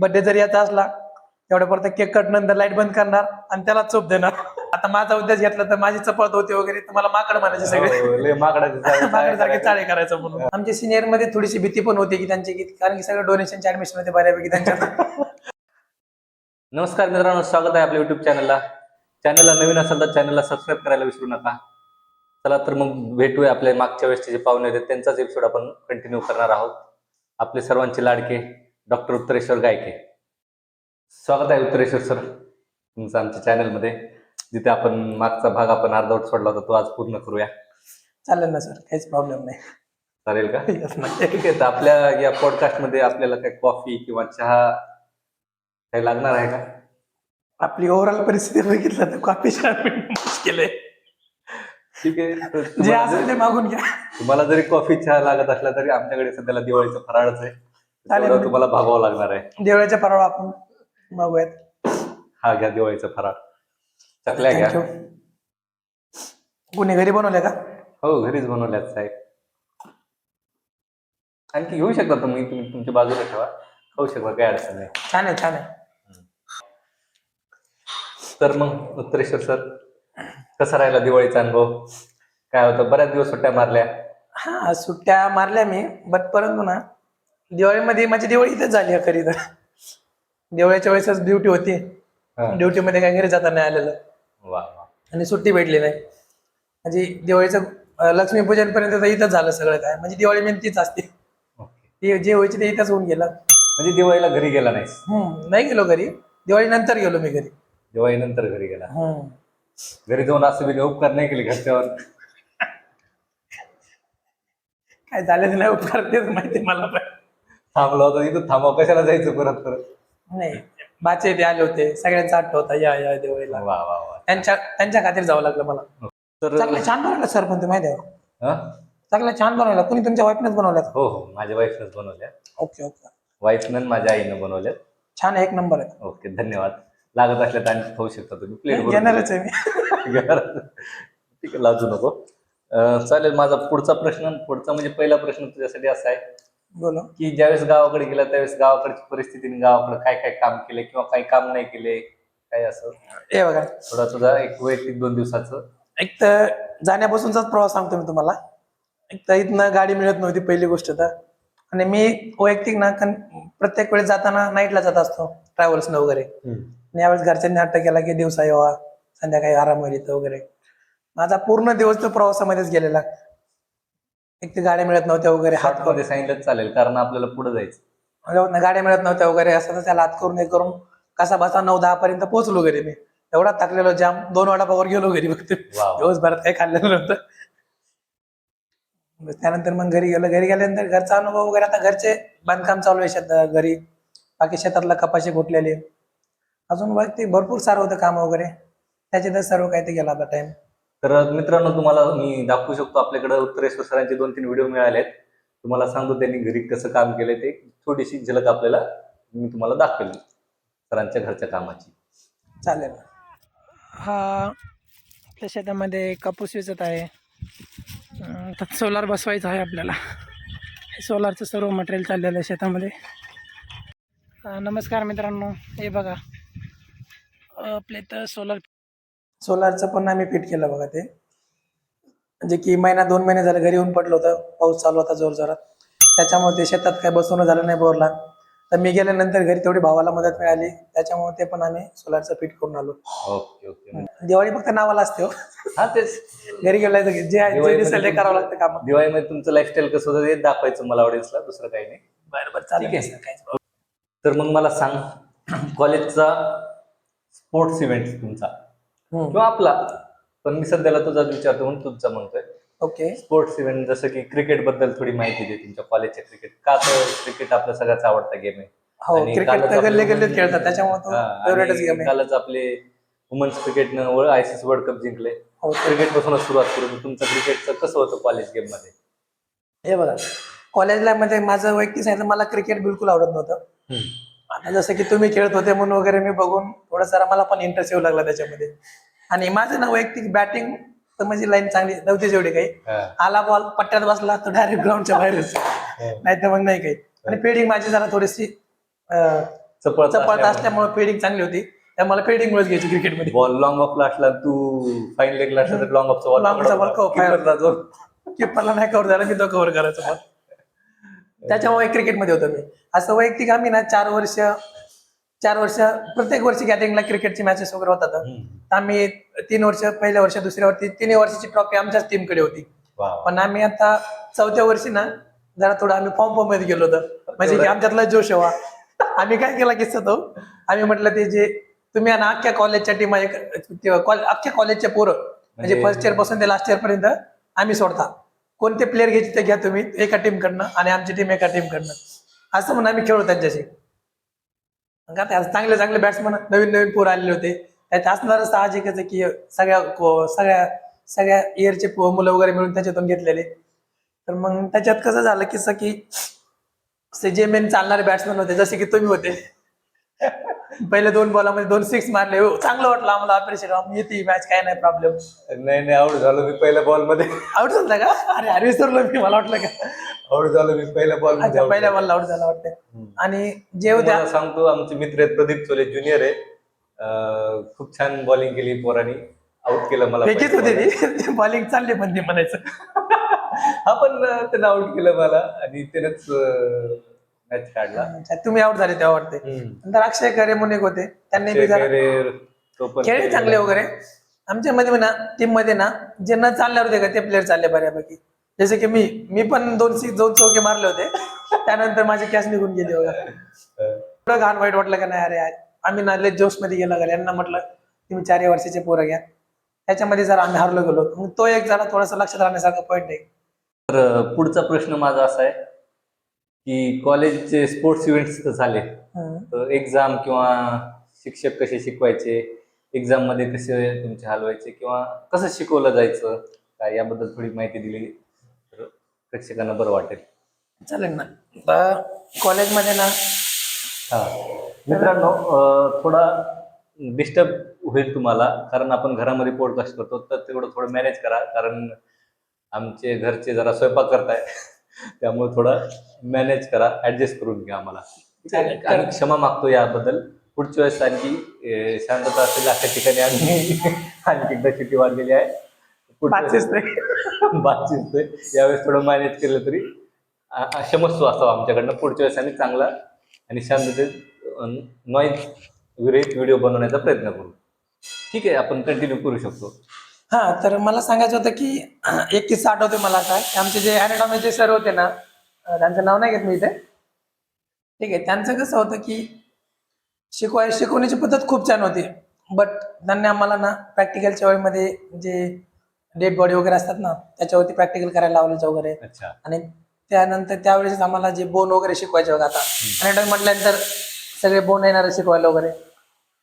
Birthday जर याचा असला तेवढ्या परत केक कट नंतर लाइट बंद करणार आणि त्याला चोप देणार. आता माझा उद्देश घेतला तर माझी चपळत होते वगैरे तर मला माकड म्हणायचे सगळे. हो, माकडासारखे करायचे. चाळे करायचं म्हणून. आमच्या सिनियरमध्ये थोडीशी भीती पण होती की त्यांची की कारण की सगळं डोनेशनचे ऍडमिशन होते बऱ्यापैकी त्यांच्यात. नमस्कार मित्रांनो स्वागत आहे आपल्या युट्यूब चॅनलला चॅनलला नवीन असेल तर चॅनलला सबस्क्राईब करायला विसरू नका. चला तर मग भेटूया आपल्या मागच्या वेळेसचे जे पाहुणे होते त्यांचाच एपिसोड आपण कंटिन्यू करणार आहोत. आपले सर्वांचे लाडके. डॉक्टर उत्तरेश्वर गायके. स्वागत आहे उत्तरेश्वर सर तुमचं आमच्या चॅनलमध्ये. जिथे आपण मागचा भाग आपण अर्धवट सोडला होता तो आज पूर्ण करूया. चालेल ना सर काहीच प्रॉब्लेम नाही. चालेल का. ठीक आहे तर आपल्या या पॉडकास्टमध्ये आपल्याला काही कॉफी किंवा चहा काही लागणार आहे का? आपली ओव्हरऑल परिस्थिती बघितलं तर कॉफी मुश्किल आहे. ठीक आहे जे असेल ते मागून घ्या. तुम्हाला जरी कॉफी चहा लागत असला तरी आमच्याकडे सध्याला दिवाळीचं फराळच आहे. चालेल. तेवढं तुम्हाला भागावं लागणार आहे. देवळाच्या फराळ आपण मागूयात हा घ्या दिवाळीचा फराळ. चकल्या घ्या. थँक्यू कुणी घरी बनवल्या का? हो घरीच बनवल्याच आहे आणखी घेऊ शकता तुम्ही तुम्ही तुमच्या बाजूला ठेवा. खाऊ शकता काही अडचण नाही. छान आहे छान आहे. तर मग उत्तरेश्वर सर कसा राहिला दिवाळीचा अनुभव? काय होतं? बऱ्याच दिवस सुट्ट्या मारल्या. हा सुट्ट्या मारल्या मी बट परंतु ना दिवाळीमध्ये माझी दिवाळी इथेच झाली आहे खरी तर. दिवाळीच्या वेळेसच ड्युटी होती. हा. ड्युटी मध्ये काही घरी जाता नाही आलेलं. वा वा. आणि सुट्टी भेटली नाही. म्हणजे दिवाळीचं अं, लक्ष्मीपूजन पर्यंत तर इथंच झालं सगळं काय. म्हणजे दिवाळी मेन तीच असते. ओके. ती जे व्हायची ते इथंच होऊन गेलं. म्हणजे दिवाळीला घरी गेला नाहीस? हम्म नाही गेलो घरी. दिवाळी नंतर गेलो मी घरी. दिवाळी नंतर घरी गेला. हम्म. घरी जाऊन असं बी काही उपकार नाही केले घरच्यावर. काय झालं नाही उपकार तेच माहिती मला पण. थांबलो होतो इथं थांबव कशाला जायचं परत परत नाही बाचे ते आले होते सगळ्यांचा आठवत होता या या दिवाळीला. वा वा त्यांच्या त्यांच्या खातीर जावं लागलं मला. तर चांगलं छान बनवलं सर पण ते माहिती आहे. का? हा? चांगलं छान बनवलं. कुणी तुमच्या वाईफनेच बनवलं का हो हो माझ्या वाईफनंच बनवल्या ओके ओके. वाईफनं माझ्या आईनं बनवल्या छान आहे, एक नंबर आहे. ओके धन्यवाद. लागत असल्या तर आणखी खाऊ शकता तुम्ही. प्लेट घेणारच आहे मी. ठीक आहे लाजू नको. अं, चालेल माझा पुढचा प्रश्न पुढचा म्हणजे पहिला प्रश्न तुझ्यासाठी असा आहे. बोलो. की ज्यावेळेस गावाकडे गेला त्यावेळेस गावाकडची परिस्थितीने गावाकडे काय काय काम केले किंवा काही काम नाही केले काय असं? हे बघा. थोडा तुझा एक वैयक्तिक दोन दिवसाचं. एक तर जाण्यापासूनचाच प्रवास सांगतो मी तुम्हाला. एक तर इथनं गाडी मिळत नव्हती पहिली गोष्ट तर. आणि मी वैयक्तिक ना कन- प्रत्येक वेळेस जाताना नाईटला जात असतो ट्रॅव्हल्सनं वगैरे. आणि यावेळेस घरच्यांनी हट्ट केला की दिवसा येवा संध्याकाळी आराम होईल इथं वगैरे. माझा पूर्ण दिवस तो प्रवासामध्येच गेलेला. एक तर गाड्या मिळत नव्हत्या वगैरे हात मध्ये सांगितलं चालेल कारण आपल्याला पुढे जायचं. करून गाड्या मिळत नव्हत्या वगैरे असं तर त्याला हात करून हे करून कसा बसा नऊ दहा पर्यंत पोहोचलो घरी मी. एवढा थकलेलो जाम दोन वडापावर गेलो घरी फक्त. दिवसभरात काही खाल्लेलं नव्हतं. त्यानंतर मग घरी गेलो घरी गेल्यानंतर घरचा अनुभव वगैरे आता घरचे बांधकाम चालू आहे शेत घरी. बाकी शेतातला कपाशी फुटलेली अजून वैयक्तिक भरपूर सारं होतं काम वगैरे. त्याच्यातच सर्व काही ते गेला आता टाइम तर मित्रांनो तुम्हाला मी दाखवू शकतो आपल्याकडे उत्तरेश्वर सरांचे दोन तीन व्हिडिओ मिळाले आहेत तुम्हाला सांगतो त्यांनी घरी कसं काम केलंय ते. थोडीशी झलक आपल्याला मी तुम्हाला दाखवेल सरांच्या घरच्या कामाची. चालेल. हा आपल्या शेतामध्ये कापूस वेचत आहे. त्यात सोलार बसवायचं आहे आपल्याला. हे सोलारचं सर्व मटेरियल चाललेलं आहे शेतामध्ये. नमस्कार मित्रांनो. हे बघा. आपल्या इथं सोलार सोलारचं पण आम्ही फिट केलं बघा ते. म्हणजे की महिना दोन महिने झाले घरी येऊन पडलं होतं. पाऊस चालू होता जोर जोरात त्याच्यामुळे ते शेतात काय बसवणं झालं नाही बोरला. तर मी गेल्यानंतर घरी तेवढी भावाला मदत मिळाली. त्याच्यामुळे ते पण आम्ही सोलारचं फिट करून आलो. Okay okay. दिवाळी फक्त नावाला असते हो. हा तेच. घरी गेलाय तर जे आहे जे दिवाळीमध्ये दिसेल ते करावं लागतं काम. दिवाळीमध्ये तुमचं लाईफस्टाईल कसं होतं ते दाखवायचं मला ऑडियन्सला दुसरं काही नाही. बरं बरं ठीक चालेल आहे. काहीच तर मग मला सांग कॉलेजचा स्पोर्ट्स इव्हेंट तुमचा. किंवा आपला. पण मी सध्याला तुझा विचारतो म्हणून तुझा म्हणतोय. ओके. स्पोर्ट्स इव्हेंट जसं की क्रिकेटबद्दल थोडी माहिती दे तुमच्या कॉलेजच्या क्रिकेट का तर क्रिकेट आपला सगळ्यात आवडता गेम आहे? हो आणि क्रिकेट कालच तर गल्ले आपलं- गल्लीत खेळतात त्याच्यामुळे तो हा, फेवरेटच आणि गेम आहे. कालच आपले वुमन्स क्रिकेटनं आयसीसी वर्ल्ड कप जिंकले. हो ते- क्रिकेट पासूनच सुरुवात करून तुमचं क्रिकेटचं कसं होतं कॉलेज गेममध्ये? हे बघा. कॉलेजला मध्ये माझं वैयक्तिक सांगितलं मला क्रिकेट बिलकुल आवडत नव्हतं. आता जसं की तुम्ही खेळत होते म्हणून वगैरे मी बघून थोडं जरा मला पण इंटरेस्ट येऊ लागला त्याच्यामध्ये. आणि माझं ना वैयक्तिक बॅटिंग तर माझी लाईन चांगली नव्हती जेवढी काही. आला बॉल पट्ट्यात बसला तर डायरेक्ट ग्राउंडच्या बाहेरच. नाही तर मग नाही काही. आणि फिल्डिंग माझी जरा थोडीशी चपळता असल्यामुळे. फिल्डिंग चांगली होती. त्यामुळे फिल्डिंग मुळेच घ्यायची क्रिकेटमध्ये बॉल लॉंग ऑफला असला तू फाईन लेगला असला तर लॉंग ऑफचा Long offचा ball cover. बॉल किपरला नाही कव्हर झाला मी तो कव्हर करायचो बॉल त्याच्यामुळे क्रिकेटमध्ये होतो मी. असं वैयक्तिक आम्ही ना चार वर्ष चार वर्ष प्रत्येक वर्षी गॅदरिंगला क्रिकेटची मॅचेस वगैरे होतात. तर आम्ही तीन वर्ष पहिल्या वर्ष दुसऱ्या वर्षी तिन्ही वर्षाची ट्रॉफी आमच्याच टीमकडे होती. पण आम्ही आता चौथ्या वर्षी ना जरा थोडं आम्ही फॉर्म फॉर्ममध्ये गेलो होतो. म्हणजे की आमच्यातला जोश हवा आम्ही काय केला किस्सा तो? आम्ही म्हटलं ते जे तुम्ही ना अख्ख्या कॉलेजच्या टीम अख्ख्या कॉलेजच्या पोरं म्हणजे म्हणजे- फर्स्ट इयरपासून ते लास्ट इयर पर्यंत आम्ही सोडता. कोणते प्लेअर घ्यायचे ते घ्या तुम्ही एका टीम कडनं आणि आमची टीम एका टीम कडनं. असं म्हणून आम्ही खेळू त्यांच्याशी. मग आता चांगले चांगले बॅट्समन नवीन नवीन पोर आलेले होते. त्यात असणार साहजिकच आहे की सगळ्या सगळ्या सगळ्या इयरचे मुलं वगैरे मिळून त्याच्यातून घेतलेले. तर मग त्याच्यात कसं झालं की स- की से जे मेन चालणारे बॅट्समन होते जसे की तुम्ही होते. पहिले दोन बॉलामध्ये दोन सिक्स मारले. हो, चांगलं वाटलं आम्हाला अप्रिशिएट येते मॅच काय नाही प्रॉब्लेम नाही नाही आउट झालो मी पहिल्या बॉलमध्ये. आउट झाला का? अरे अरे विसरलो मी मला वाटलं का? आउट झालो मी पहिल्या बॉल अच्छा पहिल्या बॉलला आउट झाला वाटतं आणि जे होत्या सांगतो आमचे मित्र आहेत प्रदीप चोले ज्युनियर आहे. अं, खूप छान बॉलिंग केली पोरांनी. आउट केलं मला फेकीच पहिल्या होते ती? बॉलिंग चालली पण ती म्हणायचं. हा पण अं, त्यानं आउट केलं मला. आणि त्यानंच मॅच काढला. अच्छा, तुम्ही आउट झाले तेव्हा वाटते नंतर अक्षय खरे म्हणून एक होते. त्यांनी बी जरा Career तो पण खेळले चांगले वगैरे. आमच्या मध्ये ना टीममध्ये ना जे न चालल्यावर होते का ते प्लेअर चालले बऱ्यापैकी. जसे की मी मी पण दोन सी दोन चौके मारले होते. त्यानंतर माझी कॅच निघून गेली एवढं घाण वाईट वाटलं का नाही? अरे यार. आम्ही ना जोशमध्ये गेला यांना म्हटलं तुम्ही चार वर्षाचे पोरं घ्या. त्याच्यामध्ये जरा आम्ही हारलो गेलो. मग तो एक जरा थोडासा लक्षात राहण्यासारखा पॉईंट आहे. तर पुढचा प्रश्न माझा असा आहे की कॉलेजचे स्पोर्ट्स इव्हेंट्स तर झाले. तर एक्झाम किंवा शिक्षक कसे शिकवायचे? एक्झाममध्ये कसे तुमचे हलवायचे? किंवा कसं शिकवलं जायचं? काय याबद्दल थोडी माहिती दिली. प्रेक्षकांना बरं वाटेल. चालेल ना. आता कॉलेजमध्ये ना हा. मित्रांनो अं, थोडा डिस्टर्ब होईल तुम्हाला कारण आपण घरामध्ये पॉडकास्ट करतो तर तेवढं थोडं मॅनेज करा कारण आमचे घरचे जरा स्वयंपाक करताय त्यामुळे थोडं मॅनेज करा ऍडजस्ट करून घ्या आम्हाला. चालेल. आणि क्षमा मागतो याबद्दल. पुढच्या वेळेस आणखी अं, शांतता असेल अशा ठिकाणी आम्ही आणखी एकदा चिठी वाढलेली आहे. पुढच्या वेळेस- बातचीत आहे. यावेळेस थोडं मॅनेज केलं तरी क्षमस्व असावं आमच्याकडनं. पुढच्या वेळेस आम्ही चांगला आणि शांततेत नॉईज विरहित व्हिडिओ बनवण्याचा प्रयत्न करू. ठीक आहे आपण कंटिन्यू करू शकतो. हा तर मला सांगायचं होतं की एक किस्सा आठवतोय मला काय की आमचे जे अॅनाटॉमीचे सर होते ना त्यांचं नाव नाही घेत मी इथे. ठीक आहे त्यांचं कसं होतं की शिकवाय शिकवण्याची पद्धत खूप छान होती. बट त्यांनी आम्हाला ना प्रॅक्टिकलच्या वेळेमध्ये जे डेड बॉडी वगैरे असतात ना त्याच्यावरती प्रॅक्टिकल करायला लावलं वगैरे. अच्छा. आणि त्यानंतर त्यावेळेस आम्हाला जे बोन वगैरे शिकवायचे बघा आता. अॅनाटॉमी म्हटल्यानंतर सगळे बोन येणारे शिकवायला वगैरे.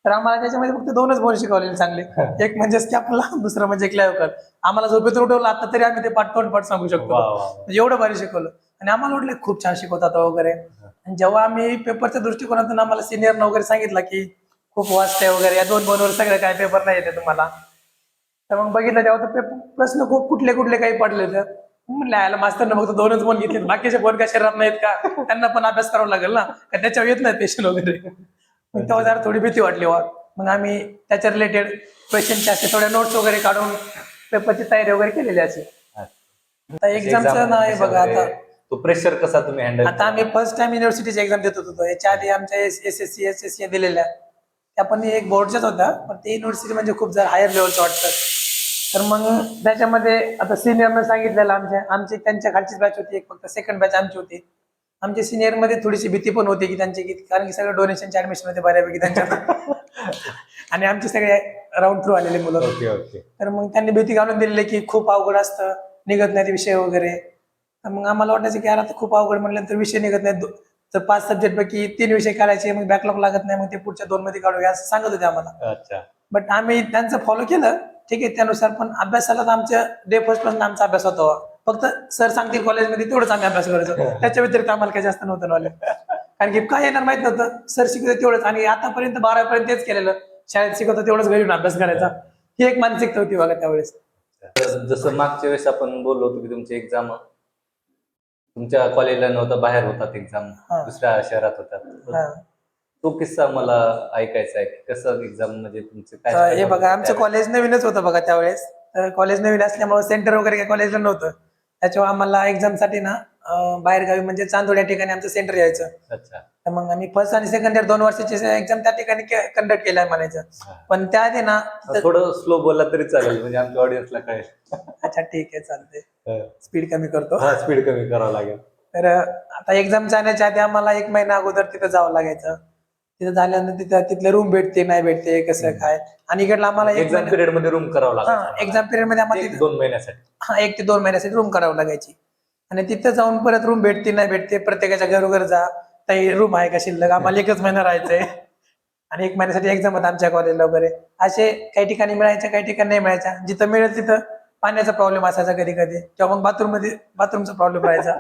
तर आम्हाला त्याच्यामध्ये फक्त दोनच बोन शिकवलेले चांगले. एक म्हणजे स्कॅपला दुसरं म्हणजे क्लायवकर आम्हाला झोपेतून उठवलं आता तरी आम्ही ते पाठ तोंड पाठ सांगू शकतो. म्हणजे एवढं भारी शिकवलं. आणि आम्हाला वाटलं खूप छान शिकवतात वगैरे. आणि जेव्हा आम्ही पेपरच्या दृष्टिकोनातून आम्हाला सिनियरनं वगैरे सांगितलं की खूप वाचते वगैरे या दोन बोनवर सगळं काय पेपर नाही येते तुम्हाला. तर मग बघितलं तेव्हा तर प्रश्न खूप कुठले कुठले काही पडले तर. म्हणलं याला मास्तरनं फक्त दोनच बोन घेतले बाकीचे बोन काय शरीरात नाहीत का? त्यांना पण अभ्यास करावा लागेल ना. का त्याच्यावर येत नाही पेशंट वगैरे? मग तेव्हा जरा थोडी भीती वाटली वा मग आम्ही त्याच्या रिलेटेड क्वेश्चनचे असे थोड्या नोट्स वगैरे काढून पेपरची तयारी वगैरे केलेली असे आता एक्झामचं आहे बघा आता. तो प्रेशर कसा तुम्ही हँडल आता आम्ही फर्स्ट टाइम युनिव्हर्सिटीची एक्झाम देत होतो. याच्या आधी आमच्या S S C S S C दिलेल्या. त्या पण एक बोर्डच्याच होत्या. पण ते युनिव्हर्सिटी म्हणजे खूप जरा हायर लेवलचं वाटतं. तर मग त्याच्यामध्ये आता सिनियरनं सांगितलेलं आमच्या आमची त्यांच्या खालचीच बॅच होती एक फक्त सेकंड बॅच आमची होती. आमच्या सिनियरमध्ये थोडीशी भीती पण होती की त्यांची की कारण की सगळं डोनेशनचे ऍडमिशन होते बऱ्यापैकी त्यांच्या आणि आमचे सगळे राऊंड थ्रू आलेले मुलं. होते. Okay okay. तर मग त्यांनी भीती घालून दिलेली की खूप अवघड असतं निघत नाही विषय वगैरे. तर मग आम्हाला वाटायचं की यार आता खूप अवघड म्हटल्यानंतर विषय निघत नाही तर पाच सब्जेक्ट पैकी तीन विषय काढायचे मग बॅकलॉग लागत नाही मग ते पुढच्या दोन मध्ये काढूया असं सांगत होते आम्हाला. अच्छा. बट आम्ही त्यांचं फॉलो केलं. ठीक आहे त्यानुसार पण अभ्यासाला तर आमच्या डे फर्स्टपासून आमचा अभ्यास होता. फक्त सर सांगतील कॉलेजमध्ये तेवढंच आम्ही अभ्यास करायचो. त्याच्या व्यतिरिक्त आम्हाला काही जास्त नव्हतं नॉलेज कारण की काय येणार माहीत नव्हतं. सर शिकवते तेवढंच. आणि आतापर्यंत बारापर्यंत तेच केलेलं. शाळेत शिकवतो तेवढंच घरी अभ्यास करायचा. ही एक मानसिकता होती बघा त्यावेळेस. जसं मागच्या वेळेस आपण बोललो होतो की तुमची एक्झाम तुमच्या कॉलेजला नव्हता बाहेर होतात एक्झाम हा. दुसऱ्या शहरात होतात. हा. तो किस्सा मला ऐकायचा आहे की कसं एक्झाम म्हणजे तुमचे काय हे बघा आमचं कॉलेज नवीनच होतं बघा त्यावेळेस. तर कॉलेज नवीन असल्यामुळे सेंटर वगैरे काही कॉलेजला नव्हतं. त्याच्यामुळे आम्हाला एक्झामसाठी ना बाहेरगावी म्हणजे चांदोड या ठिकाणी आमचं सेंटर यायचं. अच्छा. तर मग आम्ही फर्स्ट आणि सेकंड इयर दोन वर्षाची एक्झाम त्या ठिकाणी कंडक्ट केल्या म्हणायचं. पण त्या आधी ना थोडं स्लो बोलला तरी चालेल म्हणजे आमच्या ऑडियन्सला कळेल. अच्छा ठीक आहे चालते स्पीड कमी करतो. स्पीड कमी करावं लागेल. तर आता एक्झाम जाण्याच्या आधी आम्हाला एक महिना अगोदर तिथं जावं लागायचं. तिथं झाल्यानंतर तिथं तिथलं रूम भेटते नाही भेटते कसं काय? आणि इकडलं आम्हाला एक एक्झाम पिरियडमध्ये रूम करावं लागेल एक्झाम पिरियडमध्ये आम्हाला तिथं- दोन महिन्यासाठी. हा एक ते दोन महिन्यासाठी रूम करावं लागायची. आणि तिथं जाऊन परत रूम भेटते नाही भेटते प्रत्येकाच्या घरोघर जा. काही रूम आहे का शिल्लक? आम्हाला एकच महिना राहायचंय. आणि एक महिन्यासाठी एक्झाम होता आमच्या कॉलेजला वगैरे. असे काही ठिकाणी मिळायच्या काही ठिकाणी नाही मिळायच्या. जिथं मिळेल तिथं पाण्याचा प्रॉब्लेम असायचा कधी कधी किंवा मग बाथरूममध्ये बाथरूमचा प्रॉब्लेम राहायचा.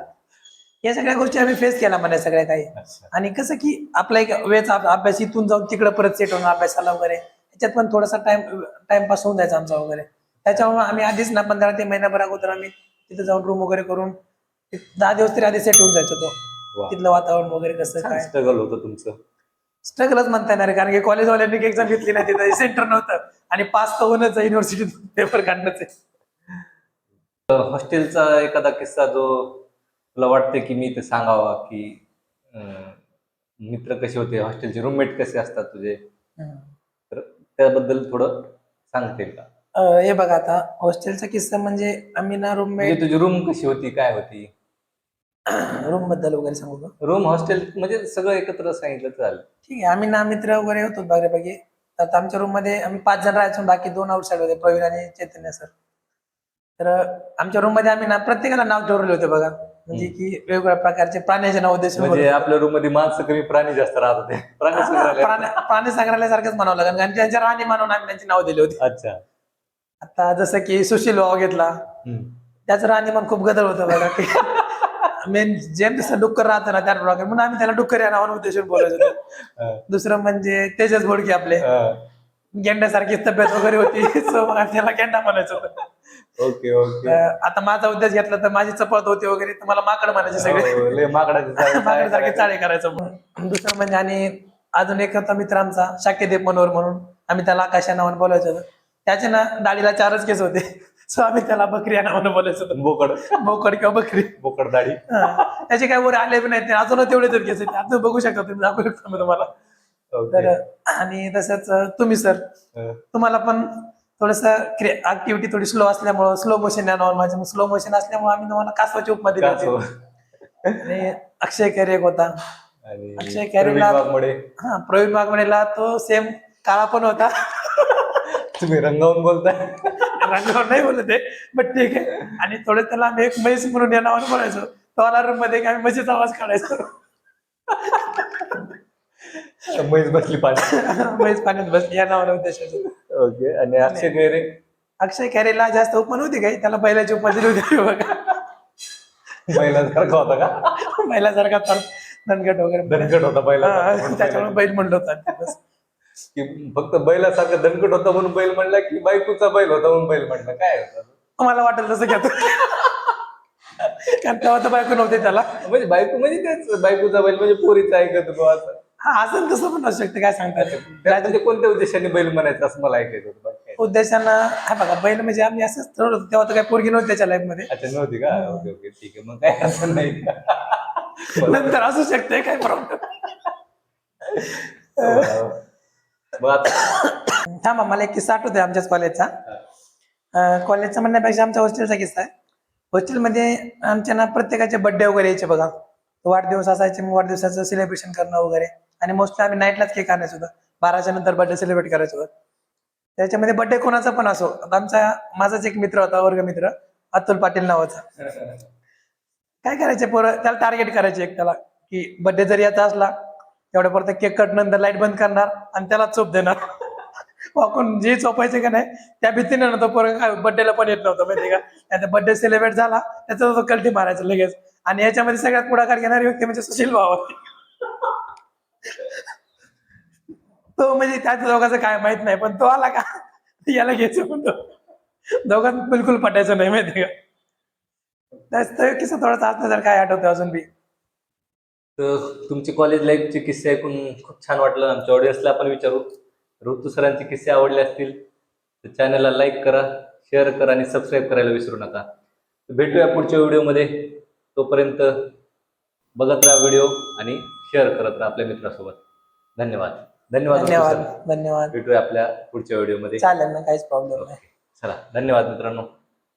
या सगळ्या गोष्टी आम्ही फेस केला म्हणे सगळ्या काही. आणि कसं की आपला एक वेळचा अभ- अभ्यास इथून जाऊन तिकडे परत सेट होणं अभ्यासाला वगैरे. त्याच्यात पण थोडासा टाइम टाइमपास होऊन जायचा आमचा वगैरे. त्याच्यामुळे आम्ही आधीच ना पंधरा ते महिनाभर अगोदर आम्ही तिथे जाऊन रूम वगैरे करून दहा दिवस तरी आधी सेट होऊन जायचो तो. तिथलं वातावरण वगैरे कसं काय. स्ट्रगल होतं तुमचं. स्ट्रगलच म्हणता येणार कारण की कॉलेजवाल्यांनी एक्झाम घेतली नाही तिथं सेंटर नव्हतं. आणि पास तर होणंच युनिव्हर्सिटीत पेपर काढणंच आहे. हॉस्टेलचा एखादा किस्सा जो तुला वाटते की मी ते सांगावा की अं, मित्र कसे होते हॉस्टेलचे रूममेट कसे असतात तुझे? तर त्याबद्दल थोडं सांगतील का? अं, हे बघा आता हॉस्टेलचा किस्सा म्हणजे आम्ही ना म्हणजे रूममेट तुझी रूम कशी होती काय होती? रूमबद्दल वगैरे सांगू का? रूम हॉस्टेल म्हणजे सगळं एकत्र सांगितलं तर चालेल. ठीक आहे आम्ही ना मित्र वगैरे होतो बऱ्यापैकी. तर आता आमच्या रूममध्ये आम्ही पाच जण राहायचो बाकी दोन आउटसाईड होते प्रवीण आणि चैतन्य सर तर आमच्या रूममध्ये आम्ही ना प्रत्येकाला नाव ठरवले होते बघा. म्हणजे की वेगवेगळ्या प्रकारचे प्राण्याचे नाव देश म्हणजे आपल्या रूममध्ये माणसं कमी प्राणी जास्त राहत होते प्राणी संग्रहालय. प्राणी संग्रहालयासारखंच म्हणावं लागेल कारण त्यांच्या राणी म्हणून आम्ही त्यांची नाव दिली होती. अच्छा. आता जसं की सुशील वाव घेतला. त्याचं राणी मन खूप गदळ होतं बघा. मेन जेम जसं डुक्कर राहतं ना त्या प्रकारे म्हणून आम्ही त्याला डुक्कर या नावानं उद्देशून बोलायचो. दुसरं म्हणजे तेजस बोडके आपले. हा. गेंड्यासारखी तब्येत वगैरे होती. सो त्याला गेंडा म्हणायचो होतो. Okay okay. आता माझा उद्देश घेतला तर माझी चपळत होती वगैरे तर मला माकड म्हणायचे सगळे. हो, माकडसारखे चाळे करायचो म्हणून. दुसरं म्हणजे आणि अजून एक होता मित्र आमचा शाक्यदेव मनोहर म्हणून. आम्ही त्याला आकाश नावानं बोलायचो. होतो त्याचे ना दाढीला चारच केस होते. सो आम्ही त्याला बकरी या नावानं बोलायचो. होतो बोकड. बोकड किंवा बकरी. बोकड दाढी. त्याचे काय वर आले पण नाही अजून तेवढे तर केस आहेत. अजून बघू शकता तुम्ही दाखवू शकतो मी तुम्हाला. तर आणि तसंच तुम्ही सर. तुम्हाला पण थोडस ऍक्टिव्हिटी थोडी स्लो असल्यामुळं स्लो मोशन या माझ्या स्लो मोशन असल्यामुळे आम्ही तुम्हाला कासवाची उपमा दिली. आणि अक्षय केरे एक होता. अक्षय कॅरेला- हा प्रवीण वाघमणेला तो सेम काळा पण होता. तुम्ही रंगावून बोलताय. रंगावर नाही बोलत आहे बट ठीक आहे. आणि थोडं त्याला आम्ही एक म्हैस म्हणून या नावानं बोलायचो. तो अलार्ममध्ये आम्ही म्हशीचा आवाज काढायचो. म्हैस बसली पाणी म्हैस पाण्यात बस या नावानं उद्देशाचं ओके आणि अक्षय गैरे अक्षय कॅरेला जास्त उपमा नव्हती काही त्याला बैलाची दिली होती बघा. बैलासारखा होता का? बैलासारखा तर दणकट वगैरे. दणकट होता बैला. त्याच्यामुळे बैल म्हणलं होता की फक्त बैलासारखा दणकट होता म्हणून बैल म्हणला की बायकोचा बैल होता म्हणून बैल म्हणला? काय होतं? मला वाटेल तसं घेतो. कारण तेव्हा तर बायको नव्हते त्याला. म्हणजे बायको म्हणजे तेच बायकोचा बैल म्हणजे पोरीचा ऐकत होतो असं. हा असं तसं पण असू शकतं काय सांगता त्यात म्हणजे कोणत्या उद्देशाने बैल म्हणायचं असं मला ऐकायचं होतं? बाकी काय. उद्देशानं हा बघा बैल म्हणजे आम्ही असंच ठरवलं होतं तेव्हा तर काही पोरगी नव्हती त्याच्या लाईफमध्ये. अच्छा नव्हती का? ओके ओके ठीक आहे. मग काय असं नाही. नंतर असू शकते काय प्रॉब्लेम मग आता थांबा मला एक किस्सा आठवतोय आमच्याच कॉलेजचा कॉलेजचा म्हणण्यापेक्षा आमच्या हॉस्टेलचा किस्सा आहे. हॉस्टेलमध्ये आमच्या ना प्रत्येकाचे बर्थडे वगैरे यायचे बघा. वाढदिवस असायचे मग वाढदिवसाचं सेलिब्रेशन करणं वगैरे. आणि मोस्टली आम्ही नाईटलाच केक आणायचो होतं. बाराच्या नंतर बर्थडे सेलिब्रेट करायचो होतं. त्याच्यामध्ये बर्थडे कोणाचा पण असो आता आमचा माझाच एक मित्र होता वर्ग मित्र अतुल पाटील नावाचा. काय करायचे पोरं? त्याला टार्गेट करायचे एक त्याला की बर्थडे जर याचा असला तेवढ्या परत केक कट नंतर लाइट बंद करणार आणि त्याला चोप देणार. वाकून जे चोपायचे का नाही त्या भीतीने नव्हतं पोरं काय बर्थडेला पण येत नव्हतं माहिती का? त्याचा बर्थडे सेलिब्रेट झाला त्याचा तो कल्टी मारायचा लगेच. आणि याच्यामध्ये सगळ्यात पुढाकार घेणारी व्यक्ती म्हणजे सुशील भाव. तो म्हणजे त्याच दोघांचं काय माहीत नाही पण तो आला का याला घ्यायचं पण तो. बिलकुल पटायचं नाही माहिती का. त्याच तो किस्सा थोडासा असला जर काय आठवतं अजून बी. तर तुमची कॉलेज लाईफचे किस्से ऐकून खूप छान वाटलं. आमच्या ऑडियन्सला आपण विचारू. ऋतू सरांचे किस्से आवडले असतील तर चॅनलला लाईक करा शेअर करा आणि सबस्क्राईब करायला विसरू नका. भेटूया पुढच्या व्हिडिओमध्ये तोपर्यंत बघत राहा व्हिडिओ आणि शेअर करत राहा आपल्या मित्रासोबत. धन्यवाद. धन्यवाद धन्यवाद. धन्यवाद. भेटूया आपल्या पुढच्या व्हिडिओमध्ये चालेल ना काहीच प्रॉब्लेम नाही. चला धन्यवाद मित्रांनो.